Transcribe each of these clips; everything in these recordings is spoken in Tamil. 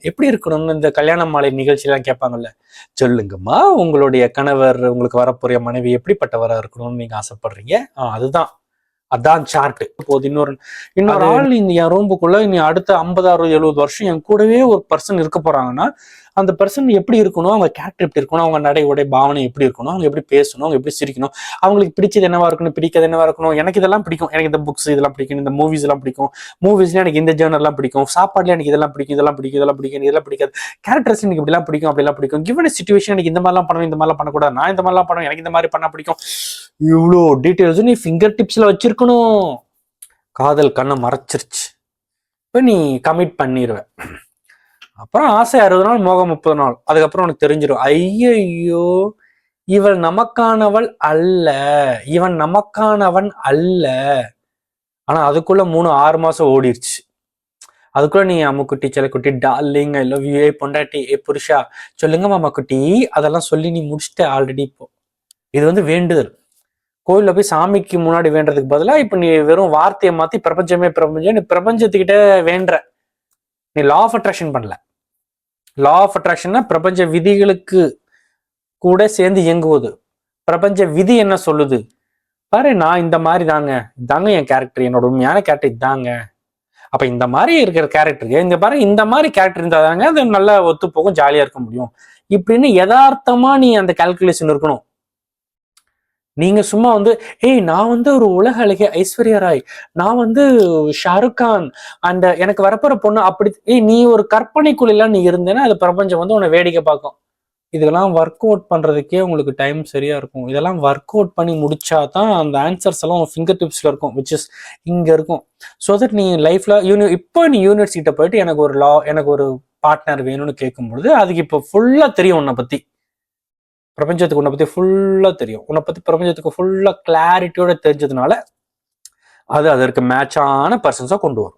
எப்படி இருக்கணும்னு இந்த கல்யாண மாலை நிகழ்ச்சியெல்லாம் கேட்பாங்கல்ல? சொல்லுங்கம்மா உங்களுடைய கணவர் உங்களுக்கு வரப்போற மனைவி எப்படிப்பட்டவராக இருக்கணும்னு நீங்கள் ஆசைப்படுறீங்க? ஆ, அதுதான். அதான் சார்ட் போது இன்னொரு இன்னொரு ஆள் இந்த என் ரூம்புக்குள்ள இனி அடுத்த ஐம்பது அறுபது எழுபது வருஷம் என் கூடவே ஒரு பர்சன் இருக்க போறாங்கன்னா அந்த பர்சன் எப்படி இருக்கணும்? அவங்க கேரக்டர் எப்படி இருக்கணும்? அவங்க நடை உடை பாவனை எப்படி இருக்கணும்? அவங்க எப்படி பேசணும்? அவங்க எப்படி சிரிக்கணும்? அவங்களுக்கு பிடிச்சது என்னவா இருக்கணும்? பிடிக்காது என்னவா இருக்கணும்? எனக்கு இதெல்லாம் பிடிக்கும். எனக்கு இந்த புக்ஸ் இதெல்லாம் பிடிக்கும். இந்த மூவிஸ் எல்லாம் பிடிக்கும். மூவிஸ்ல எனக்கு இந்த ஜேர்னல்லாம் பிடிக்கும். சாப்பாடுல எனக்கு இதெல்லாம் பிடிக்கும். இதெல்லாம் பிடிக்கும். இதெல்லாம் பிடிக்கும். இதெல்லாம் பிடிக்காது. கேரக்டர்ஸ் எனக்கு இப்படிலாம் பிடிக்கும். அப்படிலாம் பிடிக்கும். கிவன் சுச்சுவேஷன் எனக்கு இந்த மாதிரிலாம் பண்ணணும் இந்த மாதிரிலாம் பண்ணக்கூடாது. நான் இந்த மாதிரிலாம் பண்ணணும். எனக்கு இந்த மாதிரி பண்ண பிடிக்கும். இவ்வளோ டீட்டெயில்ஸும் நீ ஃபிங்கர் டிப்ஸில் வச்சிருக்கணும். காதல் கண்ணை மறைச்சிருச்சு. இப்போ நீ கமிட் பண்ணிடுவ அப்புறம் ஆசை அறுபது நாள் மோகம் முப்பது நாள். அதுக்கப்புறம் உனக்கு தெரிஞ்சிடும் ஐயையோ இவள் நமக்கானவள் அல்ல. இவன் நமக்கானவன் அல்ல. ஆனால் அதுக்குள்ள மூணு ஆறு மாதம் ஓடிடுச்சு அதுக்குள்ள நீ அம்முக்குட்டி செல்லக்குட்டி டார்லிங் ஐ லவ் யூ ஏ பொண்டாட்டி ஏ புருஷா சொல்லுங்க மாமா குட்டி. அதெல்லாம் சொல்லி நீ முடிச்சிட்ட ஆல்ரெடி இப்போ. இது வந்து வேண்டுதல். கோயிலில் போய் சாமிக்கு முன்னாடி வேண்டதுக்கு பதிலாக இப்போ நீ வெறும் வார்த்தையை மாற்றி பிரபஞ்சமே பிரபஞ்சம் நீ பிரபஞ்சத்துக்கிட்ட வேண்டுற நீ லா ஆஃப் அட்ராக்ஷன் பண்ணல. லா ஆஃப் அட்ராக்ஷன்னா பிரபஞ்ச விதிகளுக்கு கூட சேர்ந்து இயங்குவது. பிரபஞ்ச விதி என்ன சொல்லுது? பாரு நான் இந்த மாதிரி தாங்க. இதாங்க என் கேரக்டர் என்னோட உண்மையான கேரக்டர் இதாங்க. அப்ப இந்த மாதிரி இருக்கிற கேரக்டருக்கு இந்த பாரு இந்த மாதிரி கேரக்டர் இருந்தாதாங்க அது நல்லா ஒத்து போகும் ஜாலியா இருக்க முடியும். இப்படின்னு யதார்த்தமா நீ அந்த கால்குலேஷன் இருக்கணும். நீங்க சும்மா வந்து ஏய் நான் வந்து ஒரு உலக அழகிய ஐஸ்வர்யா ராய். நான் வந்து ஷாருக் கான் அந்த எனக்கு வரப்போற பொண்ணு அப்படி ஏய் நீ ஒரு கற்பனைக்குள்ளெல்லாம் நீ இருந்தேன்னா அது பிரபஞ்சம் வந்து உன்னை வேடிக்கை பார்க்கும். இதெல்லாம் ஒர்க் அவுட் பண்ணுறதுக்கே உங்களுக்கு டைம் சரியாக இருக்கும். இதெல்லாம் ஒர்க் அவுட் பண்ணி முடிச்சா தான் அந்த ஆன்சர்ஸ் எல்லாம் உன் ஃபிங்கர் டிப்ஸில் இருக்கும் விச் இஸ் இங்கே இருக்கும். ஸோ தட் நீ லைஃப்பில் யூனி இப்போ நீ யூனிவர்சிட்ட போயிட்டு எனக்கு ஒரு லா எனக்கு ஒரு பார்ட்னர் வேணும்னு கேட்கும்பொழுது அதுக்கு இப்போ ஃபுல்லாக தெரியும் உன்னை பற்றி பிரபஞ்சத்துக்கு உன்னை பத்தி ஃபுல்லா தெரியும். உன்னை பத்தி பிரபஞ்சத்துக்கு ஃபுல்லா கிளாரிட்டியோட தெரிஞ்சதுனால அது அதற்கு மேட்சான பர்சன்ஸா கொண்டு வரும்.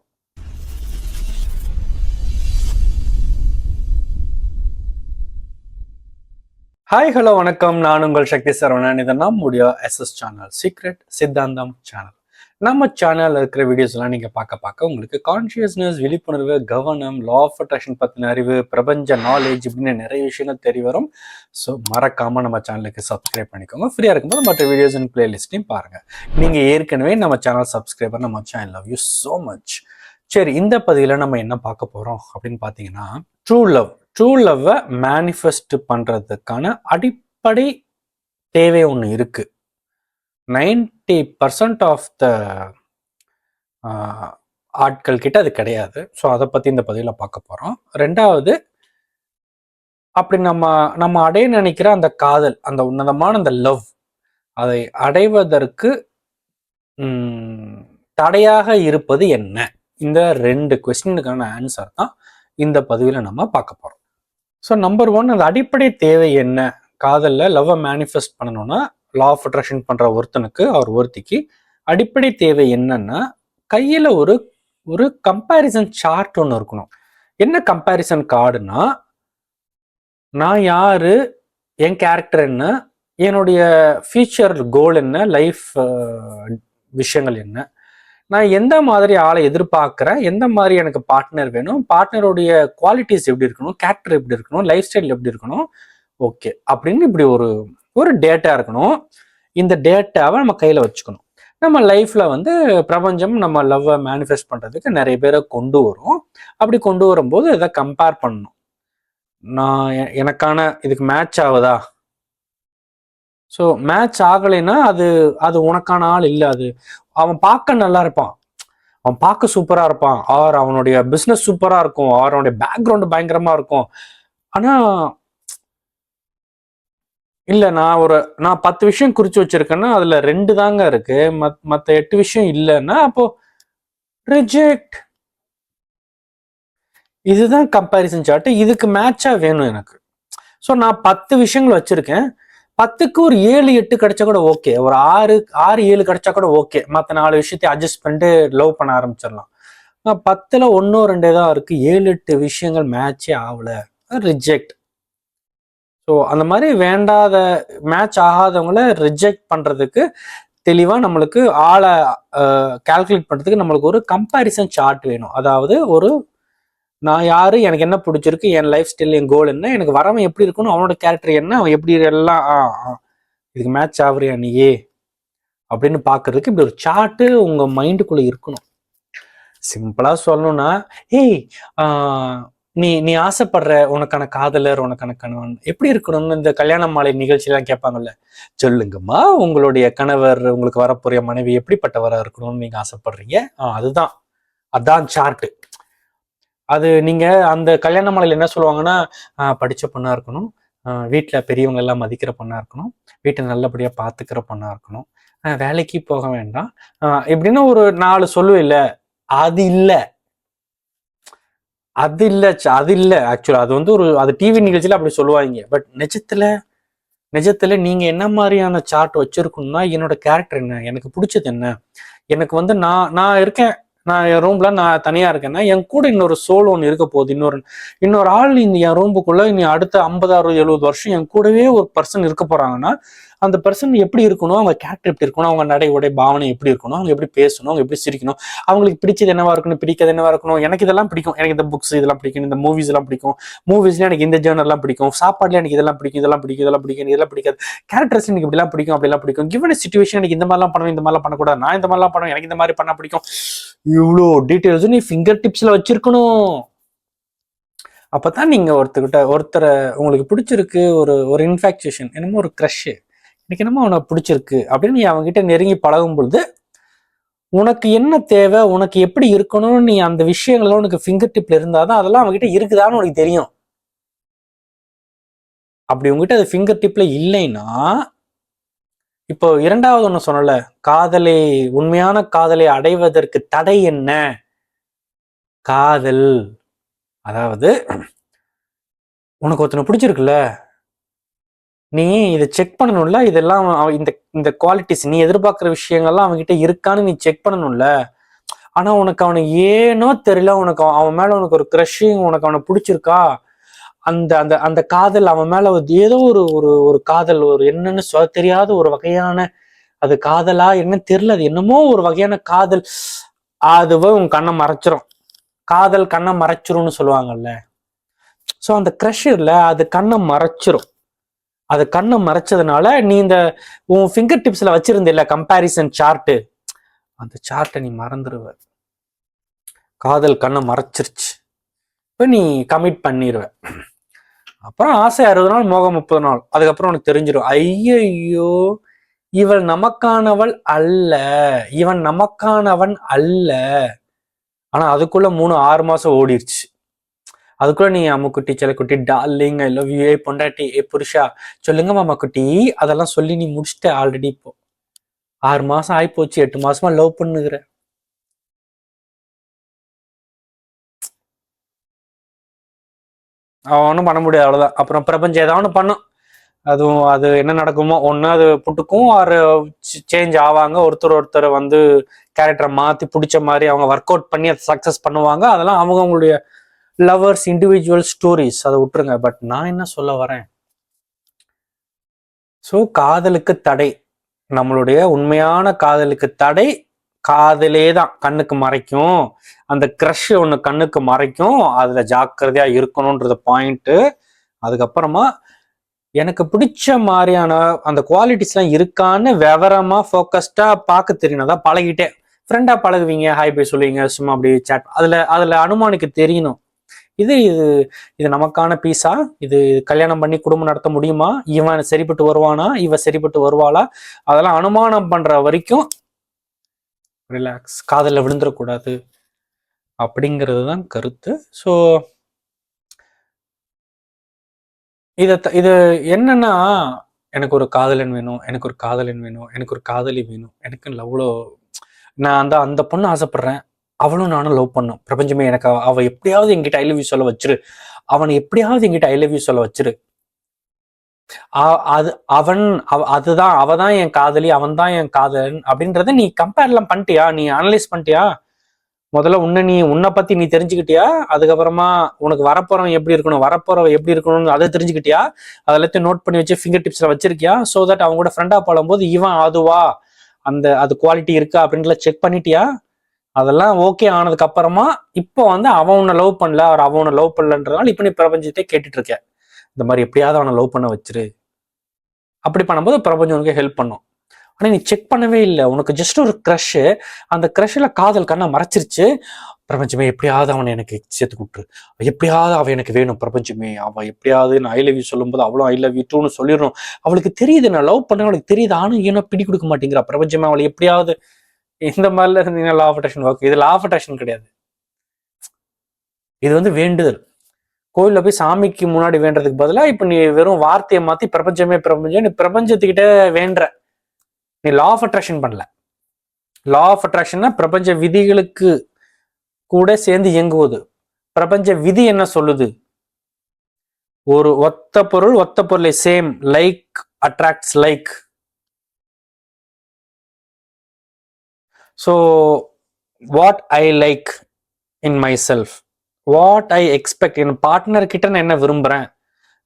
ஹாய் ஹலோ வணக்கம். நான் உங்கள் சக்தி சரவணன். இது நம்முடைய எஸ்எஸ் சேனல் சீக்ரெட் சித்தாந்தம் சேனல் நம்ம சேனலில் இருக்கிற வீடியோஸ்லாம் நீங்கள் பார்க்க பார்க்க உங்களுக்கு கான்ஷியஸ்னஸ் விழிப்புணர்வு கவனம் லா ஆஃப் அட்ராக்ஷன் பற்றின அறிவு பிரபஞ்ச நாலேஜ் இப்படின்னு நிறைய விஷயங்கள் தெரிய வரும். ஸோ மறக்காமல் நம்ம சேனலுக்கு சப்ஸ்கிரைப் பண்ணிக்கோங்க. ஃப்ரீயாக இருக்கும்போது மற்ற வீடியோஸ் அண்ட் பிளேலிஸ்ட்டையும் பாருங்கள் நீங்கள் ஏற்கனவே நம்ம சேனல் சப்ஸ்கிரைபர் நம்ம channel love you so much சரி இந்த பதிவில் நம்ம என்ன பார்க்க போகிறோம் அப்படின்னு பார்த்தீங்கன்னா ட்ரூ லவ் ட்ரூ லவ்வை மேனிஃபெஸ்ட் பண்ணுறதுக்கான அடிப்படை தேவை ஒன்று இருக்குது நைன்டி பர்சன்ட் ஆஃப் த ஆட்கள் கிட்ட அது கிடையாது. ஸோ அதை பற்றி இந்த பதிவில் பார்க்க போகிறோம் ரெண்டாவது அப்படி நம்ம நம்ம அடைய நினைக்கிற அந்த காதல் அந்த உன்னதமான அந்த லவ் அதை அடைவதற்கு தடையாக இருப்பது என்ன? இந்த ரெண்டு கொஸ்டினுக்கான ஆன்சர் தான் இந்த பதிவில் நம்ம பார்க்க போகிறோம் ஸோ நம்பர் ஒன் அந்த அடிப்படை தேவை என்ன? காதலில் லவ்வை மேனிஃபெஸ்ட் பண்ணணும்னா லா ஆஃப் அட்ராக்ஷன் பண்ணுற ஒருத்தனுக்கு அவர் ஒருத்திக்கு அடிப்படை தேவை என்னன்னா கையில் ஒரு ஒரு கம்பேரிசன் சார்ட் ஒன்று இருக்கணும். என்ன கம்பேரிசன் கார்டுனா நான் யாரு என் கேரக்டர் என்ன என்னுடைய ஃபியூச்சர் கோல் என்ன லைஃப் விஷயங்கள் என்ன. நான் எந்த மாதிரி ஆளை எதிர்பார்க்குறேன் எந்த மாதிரி எனக்கு பார்ட்னர் வேணும் பார்ட்னருடைய குவாலிட்டிஸ் எப்படி இருக்கணும் கேரக்டர் எப்படி இருக்கணும் லைஃப் ஸ்டைல் எப்படி இருக்கணும் ஓகே அப்படின்னு இப்படி ஒரு ஒரு டேட்டா இருக்கணும். இந்த டேட்டாவை நம்ம கையில் வச்சுக்கணும். நம்ம லைஃப்பில் வந்து பிரபஞ்சம் நம்ம லவ்வை மேனிஃபெஸ்ட் பண்ணுறதுக்கு நிறைய பேரை கொண்டு வரும். அப்படி கொண்டு வரும்போது இதை கம்பேர் பண்ணணும். நான் எனக்கான இதுக்கு மேட்ச் ஆகுதா? ஸோ மேட்ச் ஆகலைன்னா அது அது உனக்கான ஆள் இல்லை. அது அவன் பார்க்க நல்லா இருப்பான். அவன் பார்க்க சூப்பராக இருப்பான். ஆர் அவனுடைய பிஸ்னஸ் சூப்பராக இருக்கும். ஆர் அவனுடைய பேக்ரவுண்டு பயங்கரமாக இருக்கும். ஆனால் இல்லை நான் ஒரு நான் பத்து விஷயம் குறிச்சு வச்சிருக்கேன்னா அதுல ரெண்டு தாங்க இருக்கு. மத் மத்த எட்டு விஷயம் இல்லைன்னா அப்போ ரிஜெக்ட் இதுதான் கம்பேரிசன் சார்ட்டு இதுக்கு மேட்சா வேணும் எனக்கு. ஸோ நான் பத்து விஷயங்கள் வச்சிருக்கேன். பத்துக்கு ஒரு ஏழு எட்டு கிடைச்சா கூட ஓகே ஒரு ஆறு ஆறு ஏழு கிடைச்சா கூட ஓகே மற்ற நாலு விஷயத்தையும் அட்ஜஸ்ட் பண்ணிட்டு லவ் பண்ண ஆரம்பிச்சிடலாம். பத்தில் பத்துல ஒன்னோ ரெண்டே தான் இருக்கு. ஏழு எட்டு விஷயங்கள் மேட்சே ஆகல. ரிஜெக்ட் ஸோ அந்த மாதிரி வேண்டாத மேட்ச் ஆகாதவங்கள ரிஜெக்ட் பண்ணுறதுக்கு தெளிவாக நம்மளுக்கு ஆளை கால்குலேட் பண்ணுறதுக்கு நம்மளுக்கு ஒரு கம்பேரிசன் சார்ட் வேணும். அதாவது ஒரு நான் யார் எனக்கு என்ன பிடிச்சிருக்கு என் லைஃப் ஸ்டைல் என் கோல் என்ன எனக்கு வரவன் எப்படி இருக்கணும் அவனோட கேரக்டர் என்ன அவன் எப்படி எல்லாம் ஆ, ஆ, இதுக்கு மேட்ச் ஆகுறியா நீயே அப்படின்னு பார்க்கறதுக்கு இப்படி ஒரு சார்ட்டு உங்கள் மைண்டுக்குள்ளே இருக்கணும். சிம்பிளாக சொல்லணும்னா ஏய் நீ நீ ஆசைப்படுற உனக்கான காதலர் உனக்கான கணவன் எப்படி இருக்கணும்னு இந்த கல்யாண மாலை நிகழ்ச்சியெல்லாம் கேட்பாங்கல்ல? சொல்லுங்கம்மா உங்களுடைய கணவர் உங்களுக்கு வரப்போற மனைவி எப்படிப்பட்டவராக இருக்கணும்னு நீங்க ஆசைப்படுறீங்க? ஆஹ் அதுதான். அதான் சார்ட்டு அது நீங்க அந்த கல்யாண மாலையில் என்ன சொல்லுவாங்கன்னா படிச்ச பொண்ணா இருக்கணும் வீட்டில் பெரியவங்க எல்லாம் மதிக்கிற பொண்ணா இருக்கணும் வீட்டை நல்லபடியாக பார்த்துக்கிற பொண்ணா இருக்கணும் வேலைக்கு போக வேண்டாம். எப்படின்னா ஒரு நாலு சொல்லுவில்ல அது இல்லை. அது இல்லை அது இல்லை ஆக்சுவலாக அது வந்து ஒரு அது டிவி நிகழ்ச்சியில் அப்படி சொல்லுவாங்க. பட் நிஜத்தில் நிஜத்தில் நீங்கள் என்ன மாதிரியான சார்ட் வச்சுருக்குன்னா என்னோட கேரக்டர் என்ன? எனக்கு பிடிச்சது என்ன? எனக்கு வந்து நான் நான் இருக்கேன். நான் என் ரூம்ல நான் தனியா இருக்கேன்னா என் கூட இன்னொரு சோல் ஒன்று இருக்க போகுது இன்னொரு இன்னொரு ஆள் இந்த என் ரூம்புக்குள்ள இனி அடுத்த ஐம்பது அறுபது எழுபது வருஷம் என் கூடவே ஒரு பர்சன் இருக்க போறாங்கன்னா அந்த பர்சன் எப்படி இருக்கணும்? அவங்க கேரக்டர் எப்படி இருக்கணும்? அவங்க நடை உடை பாவனை எப்படி இருக்கணும்? அவங்க எப்படி பேசணும்? அவங்க எப்படி சிரிக்கணும்? அவங்களுக்கு பிடிச்சது என்னவா இருக்கணும்? பிடிக்காது என்னவா இருக்கணும்? எனக்கு இதெல்லாம் பிடிக்கும். எனக்கு இந்த புக்ஸ் இதெல்லாம் பிடிக்கும். இந்த மூவிஸ் எல்லாம் பிடிக்கும். மூவிஸ்ல எனக்கு இந்த ஜேர்னல்லாம் பிடிக்கும். சாப்பாடுல எனக்கு இதெல்லாம் பிடிக்கும். இதெல்லாம் பிடிக்கும். இதெல்லாம் பிடிக்கும். இதெல்லாம் பிடிக்காது. கேரக்டர்ஸ் எனக்கு இப்படிலாம் பிடிக்கும். அப்படிலாம் பிடிக்கும். கிவன் சுச்சுவேஷன் எனக்கு இந்த மாதிரிலாம் பண்ணுவேன் இந்த மாதிரிலாம் பண்ணக்கூடாது. நான் இந்த மாதிரிலாம் பண்ணுவேன் எனக்கு இந்த மாதிரி பண்ண பிடிக்கும். இவ்வளோ டீட்டெயில்ஸும் நீ ஃபிங்கர் டிப்ஸ்ல வச்சிருக்கணும். அப்பதான் நீங்கள் ஒருத்தர்கிட்ட ஒருத்தரை உங்களுக்கு பிடிச்சிருக்கு ஒரு ஒரு இன்ஃபேக்சுவேஷன் என்னமோ ஒரு க்ரஷ்ஷு எனக்கு என்னமோ அவனை பிடிச்சிருக்கு அப்படின்னு நீ அவங்ககிட்ட நெருங்கி பழகும் பொழுது உனக்கு என்ன தேவை உனக்கு எப்படி இருக்கணும்னு நீ அந்த விஷயங்கள்லாம் உனக்கு ஃபிங்கர் டிப்ல இருந்தாதான் அதெல்லாம் அவங்ககிட்ட இருக்குதான்னு உனக்கு தெரியும். அப்படி உங்ககிட்ட அது ஃபிங்கர் டிப்ல இல்லைன்னா இப்போ இரண்டாவது ஒன்று சொன்னல காதலை உண்மையான காதலை அடைவதற்கு தடை என்ன? காதல். அதாவது உனக்கு ஒருத்தனை பிடிச்சிருக்குல்ல நீ இதை செக் பண்ணணும்ல இதெல்லாம் அவன் இந்த இந்த குவாலிட்டிஸ் நீ எதிர்பார்க்குற விஷயங்கள்லாம் அவன்கிட்ட இருக்கான்னு நீ செக் பண்ணணும்ல. ஆனா உனக்கு அவனுக்கு ஏனோ தெரியல உனக்கு அவன் அவன் மேல உனக்கு ஒரு க்ரஷிங் உனக்கு அவனை பிடிச்சிருக்கா? அந்த அந்த அந்த காதல் அவன் மேல ஏதோ ஒரு ஒரு ஒரு காதல் ஒரு என்னன்னு சொல்ல தெரியாத ஒரு வகையான அது காதலா என்ன தெரியல அது என்னமோ ஒரு வகையான காதல். அதுவே உன் கண்ணை மறைச்சிரும். காதல் கண்ணை மறைச்சிரும்னு சொல்லுவாங்கல்ல. ஸோ அந்த க்ரஷர்ல அது கண்ணை மறைச்சிரும். அது கண்ணை மறைச்சதுனால நீ இந்த உன் ஃபிங்கர் டிப்ஸ்ல வச்சிருந்தில்ல கம்பேரிசன் சார்ட்டு அந்த சார்ட்டை நீ மறந்துடுவ காதல் கண்ணை மறைச்சிருச்சு. இப்போ நீ கமிட் பண்ணிடுவ அப்புறம் ஆசை அறுபது நாள் மோகம் முப்பது நாள். அதுக்கப்புறம் உனக்கு தெரிஞ்சிடும் ஐயையோ இவள் நமக்கானவள் அல்ல. இவன் நமக்கானவன் அல்ல. ஆனா அதுக்குள்ள மூணு ஆறு மாசம் ஓடிடுச்சு அதுக்குள்ள நீ அம்முக்குட்டி செல்லக்குட்டி டார்லிங் ஐ லவ் யூ ஏ பொண்டாட்டி ஏ புருஷா சொல்லுங்க மாமா குட்டி. அதெல்லாம் சொல்லி நீ முடிச்சிட்ட ஆல்ரெடி இப்போ. ஆறு மாசம் ஆயிப்போச்சு எட்டு மாசமா லவ் பண்ணுகிற. அவன் ஒன்றும் பண்ண முடியாது அவ்வளோதான் அப்புறம் பிரபஞ்சம் ஏதாவது ஒன்று பண்ணும். அதுவும் அது என்ன நடக்குமோ ஒன்று அது புட்டுக்கும் ஆறு சேஞ்ச் ஆவாங்க. ஒருத்தர் ஒருத்தர் வந்து கேரக்டரை மாற்றி பிடிச்ச மாதிரி அவங்க ஒர்க் அவுட் பண்ணி அதை சக்ஸஸ் பண்ணுவாங்க. அதெல்லாம் அவங்க அவங்களுடைய லவர்ஸ் இண்டிவிஜுவல் ஸ்டோரிஸ் அதை விட்டுருங்க. பட் நான் என்ன சொல்ல வரேன்? ஸோ காதலுக்கு தடை. நம்மளுடைய உண்மையான காதலுக்கு தடை காதலே தான் கண்ணுக்கு மறைக்கும். அந்த க்ரஷ் ஒன்று கண்ணுக்கு மறைக்கும். அதில் ஜாக்கிரதையாக இருக்கணுன்றது பாயிண்ட்டு அதுக்கப்புறமா எனக்கு பிடிச்ச மாதிரியான அந்த குவாலிட்டிஸ்லாம் இருக்கான்னு விவரமாக ஃபோக்கஸ்டாக பார்க்க தெரியணும் அதான் பழகிட்டே ஃப்ரெண்டாக பழகுவீங்க ஹாய் பை சொல்லுவீங்க சும்மா அப்படி சேட் அதில் அதில் அனுமானுக்கு தெரியணும். இது இது இது நமக்கான பீஸா இது கல்யாணம் பண்ணி குடும்பம் நடத்த முடியுமா? இவன் சரிப்பட்டு வருவானா? இவ சரிப்பட்டு வருவாளா? அதெல்லாம் அனுமானம் பண்ற வரைக்கும் ரிலாக்ஸ் காதல்ல விழுந்துடக்கூடாது அப்படிங்கிறது தான் கருத்து. ஸோ இதை இது என்னன்னா எனக்கு ஒரு காதலன் வேணும் எனக்கு ஒரு காதலன் வேணும் எனக்கு ஒரு காதலி வேணும் எனக்கு அவ்வளோ நான் அந்த அந்த பொண்ணு ஆசைப்படுறேன். அவளும் நானும் லவ் பண்ணோம் பிரபஞ்சமே எனக்கு அவள் எப்படியாவது என்கிட்ட ஐ லவ் யூ சொல்ல வச்சிரு. அவனை எப்படியாவது என்கிட்ட ஐ லவ் யூ சொல்ல வச்சிரு. அது அவன் அவ- அதுதான் அவ தான் என் காதலி அவன் தான் என் காதலன் அப்படின்றத நீ கம்பேர்லாம் பண்ணிட்டியா? நீ அனலைஸ் பண்ணிட்டியா? முதல்ல உன்னை நீ உன்னை பத்தி நீ தெரிஞ்சுக்கிட்டியா? அதுக்கப்புறமா உனக்கு வரப்போறவன் எப்படி இருக்கணும் வரப்போறவன் எப்படி இருக்கணும்னு அதை தெரிஞ்சுக்கிட்டியா? அதை எல்லாத்தையும் நோட் பண்ணி வச்சு ஃபிங்கர் டிப்ஸ்ல வச்சிருக்கியா? ஸோ தட் அவங்க கூட ஃப்ரெண்டா பழகும்போது இவன் அதுவா அந்த அது குவாலிட்டி இருக்கா அப்படின்றத செக் பண்ணிட்டியா? அதெல்லாம் ஓகே ஆனதுக்கு அப்புறமா இப்போ வந்து அவன் உன்னை லவ் பண்ணல அவர் அவனை லவ் பண்ணலன்றதுனால இப்போ நீ பிரபஞ்சத்தை கேட்டுட்டு இருக்க. இந்த மாதிரி எப்படியாவது அவனை லவ் பண்ண வச்சிரு. அப்படி பண்ணும்போது பிரபஞ்சம் உனக்கு ஹெல்ப் பண்ணும். ஆனால் நீ செக் பண்ணவே இல்லை. உனக்கு ஜஸ்ட் ஒரு க்ரஷ்ஷு அந்த க்ரஷ்ஷில் காதல் கண்ணை மறைச்சிருச்சு. பிரபஞ்சமே எப்படியாவது அவனை எனக்கு சேர்த்து கூட்டுரு. எப்படியாவது அவன் எனக்கு வேணும். பிரபஞ்சமே அவன் எப்படியாவது நான் ஐ லவ் யூ சொல்லும்போது அவ்வளோ ஐ லவ் யூ டூன்னு சொல்லிடணும். அவளுக்கு தெரியுது நான் லவ் பண்ண அவளுக்கு தெரியுது ஆனும் ஏன்னா பிடி கொடுக்க மாட்டேங்கிறா. பிரபஞ்சமே அவளை எப்படியாவது இந்த மாதிரில இருந்தீங்கன்னா லா ஆஃப் அட்ராக்ஷன் ஒர்க் இது லா ஆஃப் அட்ராக்ஷன் கிடையாது. இது வந்து வேண்டுதல். கோயில்ல போய் சாமிக்கு முன்னாடி வேண்டதுக்கு பதிலாக இப்போ நீ வெறும் வார்த்தையை மாத்தி பிரபஞ்சமே பிரபஞ்சம். நீ பிரபஞ்சத்துக்கிட்ட வேண்டுற நீ லா ஆஃப் அட்ராக்ஷன் பண்ணல. லா ஆஃப் அட்ராக்ஷன்னா பிரபஞ்ச விதிகளுக்கு கூட சேர்ந்து இயங்குவது. பிரபஞ்ச விதி என்ன சொல்லுது? ஒரு ஒத்த பொருள் ஒத்த பொருளை same like attracts like so what I like in myself what I expect N partner கிட்ட நான் என்ன விரும்புகிறேன்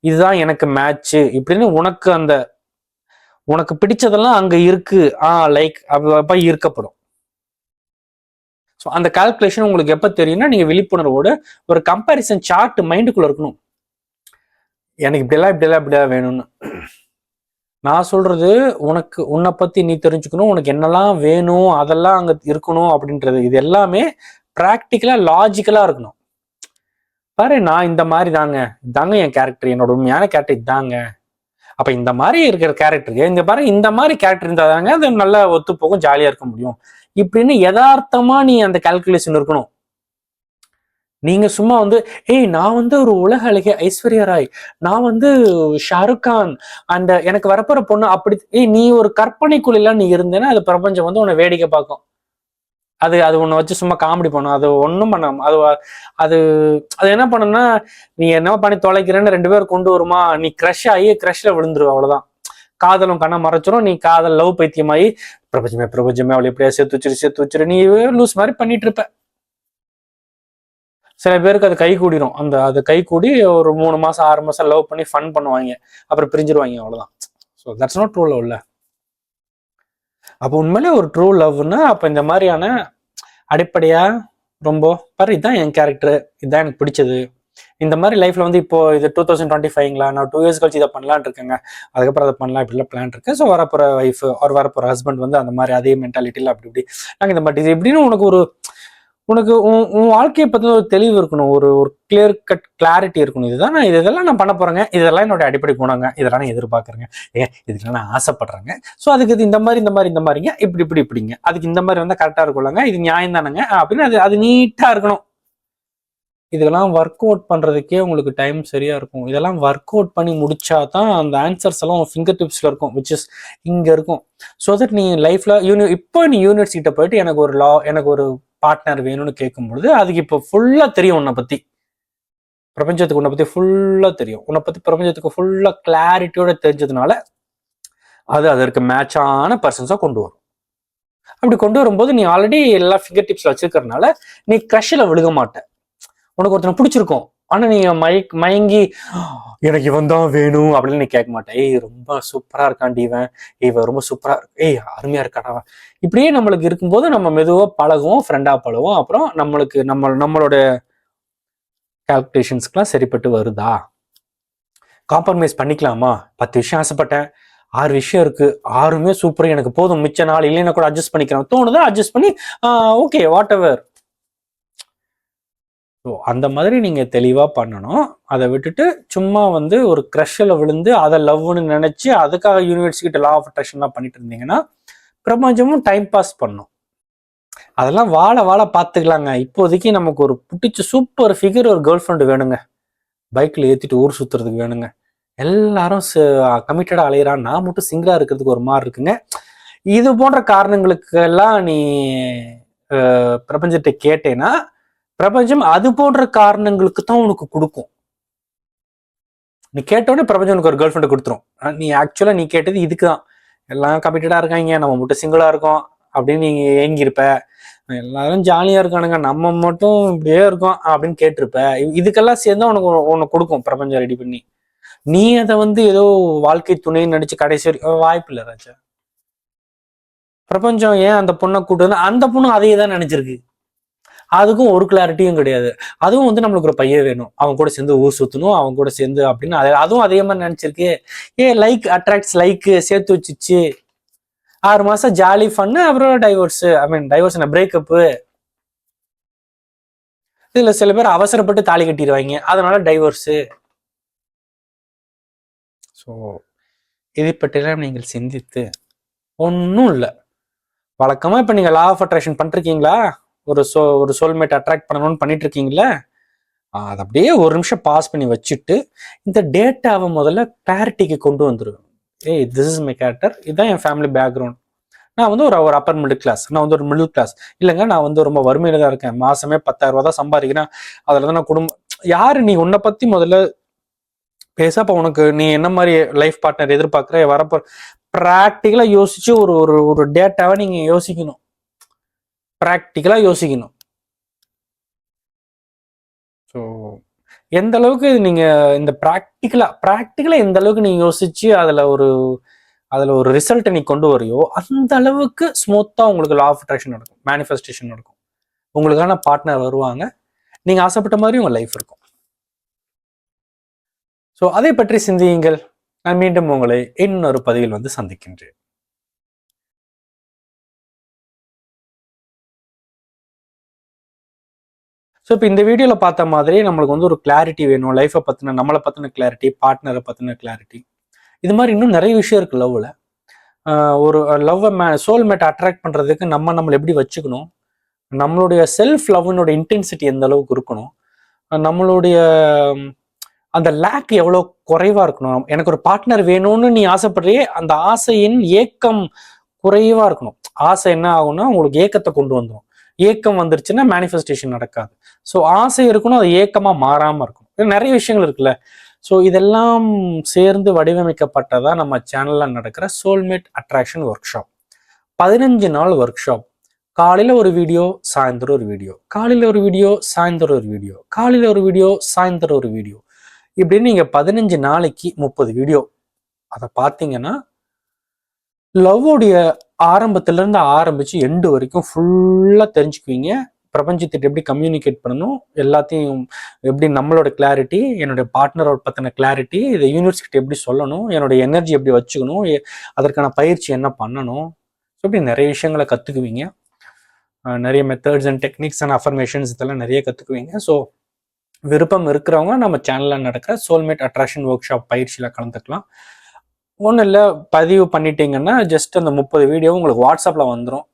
இதுதான் எனக்கு மேட்ச்சு இப்படின்னு உனக்கு அந்த உனக்கு பிடிச்சதெல்லாம் அங்கே இருக்கு. ஆ லைக் அப்போ இருக்கப்படும் ஸோ அந்த கால்குலேஷன் உங்களுக்கு எப்போ தெரியும்னா நீங்கள் விழிப்புணர்வோட ஒரு கம்பேரிசன் சார்ட் மைண்டுக்குள்ளே இருக்கணும். எனக்கு இப்படிலாம் இப்படியெல்லாம் இப்படிலாம் வேணும்னு. நான் சொல்றது உனக்கு உன்னை பத்தி நீ தெரிஞ்சுக்கணும். உனக்கு என்னெல்லாம் வேணும் அதெல்லாம் அங்க இருக்கணும் அப்படின்றது. இது எல்லாமே ப்ராக்டிக்கலா லாஜிக்கலா இருக்கணும். பாரு நான் இந்த மாதிரி தாங்க. தாங்க என் கேரக்டர் என்னோட உண்மையான கேரக்டர் இதாங்க. அப்ப இந்த மாதிரி இருக்கிற கேரக்டருக்கு இந்த பாரு இந்த மாதிரி கேரக்டர் இருந்தா தாங்க அது நல்லா ஒத்து போகும் ஜாலியா இருக்க முடியும். இப்படின்னு யதார்த்தமா நீ அந்த கால்குலேஷன் இருக்கணும். நீங்க சும்மா வந்து ஏய் நான் வந்து ஒரு உலக அழகிய ஐஸ்வர்யா ராய் நான் வந்து ஷாருக் கான் அந்த எனக்கு வரப்போற பொண்ணு அப்படி ஏய் நீ ஒரு கற்பனைக்குள்ள நீ இருந்தேன்னா அது பிரபஞ்சம் வந்து உன்னை வேடிக்கை பார்க்கும். அது அது ஒன்று வச்சு சும்மா காமெடி பண்ணும். அது ஒன்றும் பண்ணாம அது அது அது என்ன பண்ணுன்னா நீ என்ன பண்ணி தொலைக்கிறேன்னு ரெண்டு பேரும் கொண்டு வருமா நீ க்ரஷ் ஆகி க்ரஷ்ல விழுந்துருவ அவ்வளோதான் காதலும் கண்ணை மறைச்சிரும் நீ காதல் லவ் பைத்தியமாயி பிரபஞ்சமே பிரபஞ்சமே அவளை எப்படியா சேர்த்து வச்சிரு சேர்த்து வச்சிரு நீ லூஸ் மாதிரி பண்ணிட்டு இருப்ப. சில பேருக்கு அது கை கூடிரும். அந்த அது கை கூடி ஒரு மூணு மாசம் ஆறு மாசம் லவ் பண்ணி ஃபன் பண்ணுவாங்க. அப்புறம் பிரிஞ்சிருவாங்க அவ்வளோதான் so that's not true love அப்போ உண்மையிலே ஒரு ட்ரூ லவ்னா அப்போ இந்த மாதிரியான அடிப்படையாக ரொம்ப பாரு இதுதான் என் கேரக்டர் இதுதான் எனக்கு பிடிச்சது. இந்த மாதிரி லைஃப்ல வந்து இப்போ இது டூ தௌசண்ட் டுவெண்ட்டி ஃபைவ்ங்களா நான் டூ இயர்ஸ் கழிச்சு இதை பண்ணலான்னு இருக்கேங்க. அதுக்கப்புறம் அதை பண்ணலாம் இப்படிலாம் பிளான் இருக்கு. ஸோ வரப்போற ஒய்ஃப் அவர் வரப்போற ஹஸ்பண்ட் வந்து அந்த மாதிரி அதே மென்டாலிட்டியில் அப்படி இப்படி. நாங்கள் இந்த மாதிரி இது எப்படின்னு உனக்கு ஒரு உனக்கு உன் உன் வாழ்க்கையை பத்தி ஒரு தெளிவு இருக்கணும். ஒரு ஒரு கிளியர் கட் கிளாரிட்டி இருக்கணும். இதுதான் நான் இதெல்லாம் நான் பண்ண போறேங்க. இதெல்லாம் என்னோட அடிப்படை குணங்க. இதெல்லாம் நான் எதிர்பார்க்குறேங்க. ஏன் இதுக்கெல்லாம் நான் ஆசைப்படுறேங்க. ஸோ அதுக்கு இது இந்த மாதிரி இந்த மாதிரி இந்த மாதிரிங்க. இப்படி இப்படி இப்படிங்க. அதுக்கு இந்த மாதிரி வந்தால் கரெக்டாக இருக்கும்லங்க. இது நியாயம் தானங்க. அப்படின்னு அது அது நீட்டாக இருக்கணும். இதெல்லாம் ஒர்க் அவுட் பண்ணுறதுக்கே உங்களுக்கு டைம் சரியாக இருக்கும். இதெல்லாம் ஒர்க் அவுட் பண்ணி முடிச்சா தான் அந்த ஆன்சர்ஸ் எல்லாம் ஃபிங்கர் டிப்ஸில் இருக்கும் விச் இஸ் இங்கே இருக்கும். ஸோ தட் நீ லைஃப்பில் யூனி இப்போ நீ யூனிவர்சிட்ட போயிட்டு எனக்கு ஒரு லா எனக்கு ஒரு பார்ட்னர் வேணும்னு கேட்கும் பொழுது அதுக்கு இப்போ ஃபுல்லாக தெரியும் உன்னை பற்றி பிரபஞ்சத்துக்கு உன்னை பற்றி ஃபுல்லாக தெரியும். உன்னை பற்றி பிரபஞ்சத்துக்கு ஃபுல்லாக கிளாரிட்டியோட தெரிஞ்சதுனால அது அதற்கு மேட்சான பர்சன்ஸாக கொண்டு வரும். அப்படி கொண்டு வரும்போது நீ ஆல்ரெடி எல்லா ஃபிங்கர் டிப்ஸில் வச்சிருக்கறனால நீ க்ரஷில் விழுக மாட்ட. உனக்கு ஒருத்தனை பிடிச்சிருக்கும். ஆனா நீ மயக் மயங்கி எனக்கு இவன் தான் வேணும் அப்படின்னு நீ கேட்க மாட்டேன் ஏய் ரொம்ப சூப்பரா இருக்கான்டி இவன். ஏய் இவன் ரொம்ப சூப்பரா ஏய் அருமையா இருக்காடா. இப்படியே நம்மளுக்கு இருக்கும்போது நம்ம மெதுவா பழகுவோம் ஃப்ரெண்டா பழகுவோம். அப்புறம் நம்மளுக்கு நம்ம நம்மளோட கால்குலேஷன்ஸ்க்குலாம் சரிப்பட்டு வருதா? காம்ப்ரமைஸ் பண்ணிக்கலாமா? பத்து விஷயம் ஆசைப்பட்டேன். ஆறு விஷயம் இருக்கு. ஆறுமே சூப்பர் எனக்கு போதும். மிச்ச நாள் இல்லைன்னா கூட அட்ஜஸ்ட் பண்ணிக்கிறேன். தோணுதா? அட்ஜஸ்ட் பண்ணி ஓகே வாட் எவர் ஸோ அந்த மாதிரி நீங்கள் தெளிவாக பண்ணணும். அதை விட்டுட்டு சும்மா வந்து ஒரு க்ரஷ்ல விழுந்து அதை லவ்னு நினச்சி அதுக்காக யூனிவர்சிட்டி லா ஆஃப் அட்ராக்ஷன்லாம் பண்ணிட்டு இருந்தீங்கன்னா பிரபஞ்சமும் டைம் பாஸ் பண்ணும். அதெல்லாம் வாழ வாழ பார்த்துக்கலாங்க. இப்போதைக்கு நமக்கு ஒரு பிடிச்ச சூப்பர் ஃபிகர் ஒரு கேர்ள் ஃப்ரெண்டு வேணுங்க பைக்கில் ஏற்றிட்டு ஊர் சுற்றுறதுக்கு வேணுங்க. எல்லாரும் கமிட்டடாக அலையிறான். நான் மட்டும் சிங்கிளாக இருக்கிறதுக்கு ஒரு மாதிரி இருக்குங்க. இது போன்ற காரணங்களுக்கு எல்லாம் நீ பிரபஞ்சத்தை கேட்டேன்னா பிரபஞ்சம் அது போன்ற காரணங்களுக்கு தான் உனக்கு கொடுக்கும். நீ கேட்டோடனே பிரபஞ்சம் உனக்கு ஒரு கேர்ள் ஃப்ரெண்டை கொடுத்துரும் நீ ஆக்சுவலா நீ கேட்டது இதுக்கு தான் எல்லாம் கமிட்டடா இருக்காங்க நம்ம மட்டும் சிங்கிளா இருக்கோம் அப்படின்னு நீங்க ஏங்கியிருப்ப. எல்லாரும் ஜாலியா இருக்கானுங்க நம்ம மட்டும் இப்படியே இருக்கோம் அப்படின்னு கேட்டிருப்ப. இதுக்கெல்லாம் சேர்ந்து உனக்கு ஒன்று உனக்கு கொடுக்கும் பிரபஞ்சம் ரெடி பண்ணி. நீ அதை வந்து ஏதோ வாழ்க்கை துணைன்னு நடிச்சு கடைசி வரைக்கும் வாய்ப்பு இல்லை ராஜா. பிரபஞ்சம் ஏன் அந்த பொண்ணை கூட்டு அந்த பொண்ணு அதையே தான் நினைச்சிருக்கு. அதுக்கும் ஒரு கிளாரிட்டியும் கிடையாது. அதுவும் வந்து நம்மளுக்கு ஒரு பையன் வேணும். அவன் கூட சேர்ந்து ஊர் சுத்தணும் அவன் கூட சேர்ந்து அப்படின்னு அதுவும் அதே மாதிரி நினைச்சிருக்கு ஏ லைக் அட்ராக்ட்ஸ் லைக் சேர்த்து வச்சுச்சு. ஆறு மாசம் ஜாலி ஃபன்னு அப்புறம் divorce I mean divorce breakup இதுல சில பேர் அவசரப்பட்டு தாலி கட்டிடுவாங்க. அதனால டைவர்ஸு ஸோ இதை பற்றியெல்லாம் நீங்கள் சிந்தித்து ஒன்றும் இல்லை. வழக்கமாக இப்போ நீங்கள் லா ஆஃப் அட்ராக்ஷன் பண்ணிருக்கீங்களா ஒரு சோ ஒரு சோல்மேட் அட்ராக்ட் பண்ணணும்னு பண்ணிட்டு இருக்கீங்களா அதை அப்படியே ஒரு நிமிஷம் பாஸ் பண்ணி வச்சுட்டு இந்த டேட்டாவை முதல்ல கிளாரிட்டிக்கு கொண்டு வந்துடுவேன் ஏய் திஸ் இஸ் மை கேரக்டர் இதுதான் என் ஃபேமிலி பேக்ரவுண்ட் நான் வந்து ஒரு ஒரு அப்பர் மிடில் கிளாஸ் நான் வந்து ஒரு மிடில் கிளாஸ் இல்லைங்க நான் வந்து ரொம்ப வறுமையில தான் இருக்கேன். மாசமே பத்தாயிரம் ரூபா தான் சம்பாதிக்கிறேன். அதில் தான் நான் குடும்பம் யாரு நீ உன்னை பத்தி முதல்ல பேச. உனக்கு நீ என்ன மாதிரி லைஃப் பார்ட்னர் எதிர்பார்க்குற? வரப்போ ப்ராக்டிக்கலாக யோசிச்சு ஒரு ஒரு ஒரு டேட்டாவை நீங்க யோசிக்கணும். ப்ராக்டிக்கலாக யோசிக்கணும். ஸோ எந்த அளவுக்கு இது இந்த ப்ராக்டிக்கலாக ப்ராக்டிக்கலாக எந்த அளவுக்கு நீங்கள் யோசிச்சு அதில் ஒரு அதில் ஒரு ரிசல்ட்டை நீ கொண்டு வரையோ அந்த அளவுக்கு ஸ்மூத்தாக உங்களுக்கு லா ஆஃப் அட்ராக்ஷன் நடக்கும் மேனிஃபெஸ்டேஷன் நடக்கும். உங்களுக்கான பார்ட்னர் வருவாங்க. நீங்கள் ஆசைப்பட்ட மாதிரி உங்கள் லைஃப் இருக்கும். ஸோ அதை பற்றி சிந்தியுங்கள். நான் மீண்டும் உங்களை இன்னொரு பதிவில் வந்து சந்திக்கின்றேன். ஸோ இப்போ இந்த வீடியோவில் பார்த்த மாதிரி நம்மளுக்கு வந்து ஒரு கிளாரிட்டி வேணும். லைஃப்பை பற்றின நம்மளை பற்றின கிளாரிட்டி பார்ட்னரை பற்றின கிளாரிட்டி இது மாதிரி இன்னும் நிறைய விஷயம் இருக்குது லவ்வில் ஒரு லவ்வை மே சோல்மேட் அட்ராக்ட் பண்ணுறதுக்கு நம்ம நம்மளை எப்படி வச்சுக்கணும்? நம்மளுடைய செல்ஃப் லவ்னுடைய இன்டென்சிட்டி எந்த அளவுக்கு இருக்கணும்? நம்மளுடைய அந்த லேக் எவ்வளோ குறைவாக இருக்கணும்? எனக்கு ஒரு பார்ட்னர் வேணும்னு நீ ஆசைப்படுறியே அந்த ஆசையின் ஏக்கம் குறைவாக இருக்கணும். ஆசை என்ன ஆகும்னா உங்களுக்கு ஏக்கத்தை கொண்டு வந்துடும் ஏக்கம் வந்துருச்சுன்னா மேனிஃபெஸ்டேஷன் நடக்காது. ஸோ ஆசை இருக்கணும் அது ஏக்கமாக மாறாமல் இருக்கும் இது நிறைய விஷயங்கள் இருக்குல்ல. ஸோ இதெல்லாம் சேர்ந்து வடிவமைக்கப்பட்டதா நம்ம சேனலில் நடக்கிற சோல்மேட் அட்ராக்ஷன் ஒர்க் ஷாப் பதினஞ்சு நாள் ஒர்க் ஷாப் காலையில் ஒரு வீடியோ சாயந்தரம் ஒரு வீடியோ காலையில் ஒரு வீடியோ சாயந்தரம் ஒரு வீடியோ காலையில் ஒரு வீடியோ சாயந்தரம் ஒரு வீடியோ இப்படின்னு நீங்கள் பதினஞ்சு நாளைக்கு முப்பது வீடியோ அதை பார்த்தீங்கன்னா லவ்வோடைய ஆரம்பத்துலேருந்து இருந்து எண்டு வரைக்கும் ஃபுல்லாக தெரிஞ்சுக்குவீங்க. பிரபஞ்சத்திட்ட எப்படி கம்யூனிகேட் பண்ணணும் எல்லாத்தையும் எப்படி நம்மளோட கிளாரிட்டி என்னுடைய பார்ட்னரோட பற்றின கிளாரிட்டி இதை யூனிவர்ஸ் கிட்ட எப்படி சொல்லணும் என்னோட எனர்ஜி எப்படி வச்சுக்கணும் அதற்கான பயிற்சி என்ன பண்ணணும். ஸோ இப்படி நிறைய விஷயங்களை கற்றுக்குவீங்க நிறைய methods and techniques and affirmations இதெல்லாம் நிறைய கற்றுக்குவீங்க ஸோ விருப்பம் இருக்கிறவங்க நம்ம சேனலில் நடக்கிற சோல்மேட் அட்ராக்ஷன் ஒர்க் ஷாப் பயிற்சியில் கலந்துக்கலாம். ஒன்றும் இல்லை பதிவு பண்ணிட்டீங்கன்னா ஜஸ்ட் அந்த முப்பது வீடியோ உங்களுக்கு வாட்ஸ்அப்பில் வந்துடும்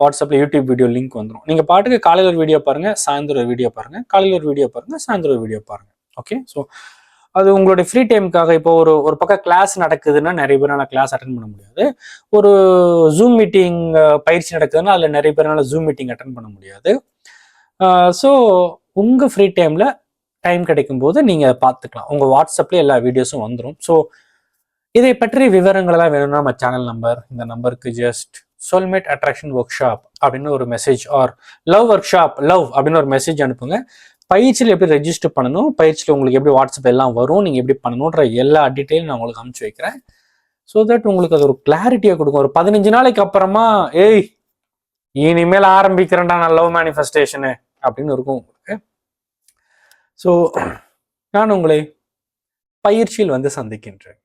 வாட்ஸ்அப்பில் யூடியூப் வீடியோ லிங்க் வந்துடும் நீங்கள் பாட்டுக்கு காலையில் ஒரு வீடியோ பாருங்கள் சாயந்தரம் ஒரு வீடியோ பாருங்கள் காலையில் ஒரு வீடியோ பாருங்கள் சாயந்தரம் ஒரு வீடியோ பாருங்கள் ஓகே ஸோ அது உங்களுடைய ஃப்ரீ டைமுக்காக இப்போ ஒரு ஒரு பக்கம் கிளாஸ் நடக்குதுன்னா நிறைய பேரால் கிளாஸ் அட்டன் பண்ண முடியாது. ஒரு ஜூம் மீட்டிங் பயிற்சி நடக்குதுன்னா அதில் நிறைய பேரால் ஜூம் மீட்டிங் அட்டன் பண்ண முடியாது. ஸோ உங்கள் ஃப்ரீ டைமில் டைம் கிடைக்கும் போது நீங்கள் பார்த்துக்கலாம். உங்கள் வாட்ஸ்அப்லேயே எல்லா வீடியோஸும் வந்துடும் ஸோ இதை பற்றி விவரங்களெல்லாம் வேணும்னா நம்ம சேனல் நம்பர் இந்த நம்பருக்கு just soulmate attraction workshop அப்படின்னு ஒரு message or love workshop love அப்படின்னு ஒரு மெசேஜ் அனுப்புங்க. பயிற்சியில் எப்படி ரெஜிஸ்டர் பண்ணணும் பயிற்சியில் உங்களுக்கு எப்படி வாட்ஸ்அப் எல்லாம் வரும் நீங்கள் எப்படி பண்ணணுன்ற எல்லா டீட்டெயிலும் நான் உங்களுக்கு அனுப்பிச்சு வைக்கிறேன். ஸோ தட் உங்களுக்கு அது ஒரு கிளாரிட்டியை கொடுக்கும். ஒரு பதினஞ்சு நாளைக்கு அப்புறமா ஏய் இனிமேல் ஆரம்பிக்கிறேன்டா நான் லவ் மேனிஃபெஸ்டேஷனு அப்படின்னு இருக்கும் உங்களுக்கு. ஸோ நான் உங்களை பயிற்சியில் வந்து சந்திக்கின்றேன்.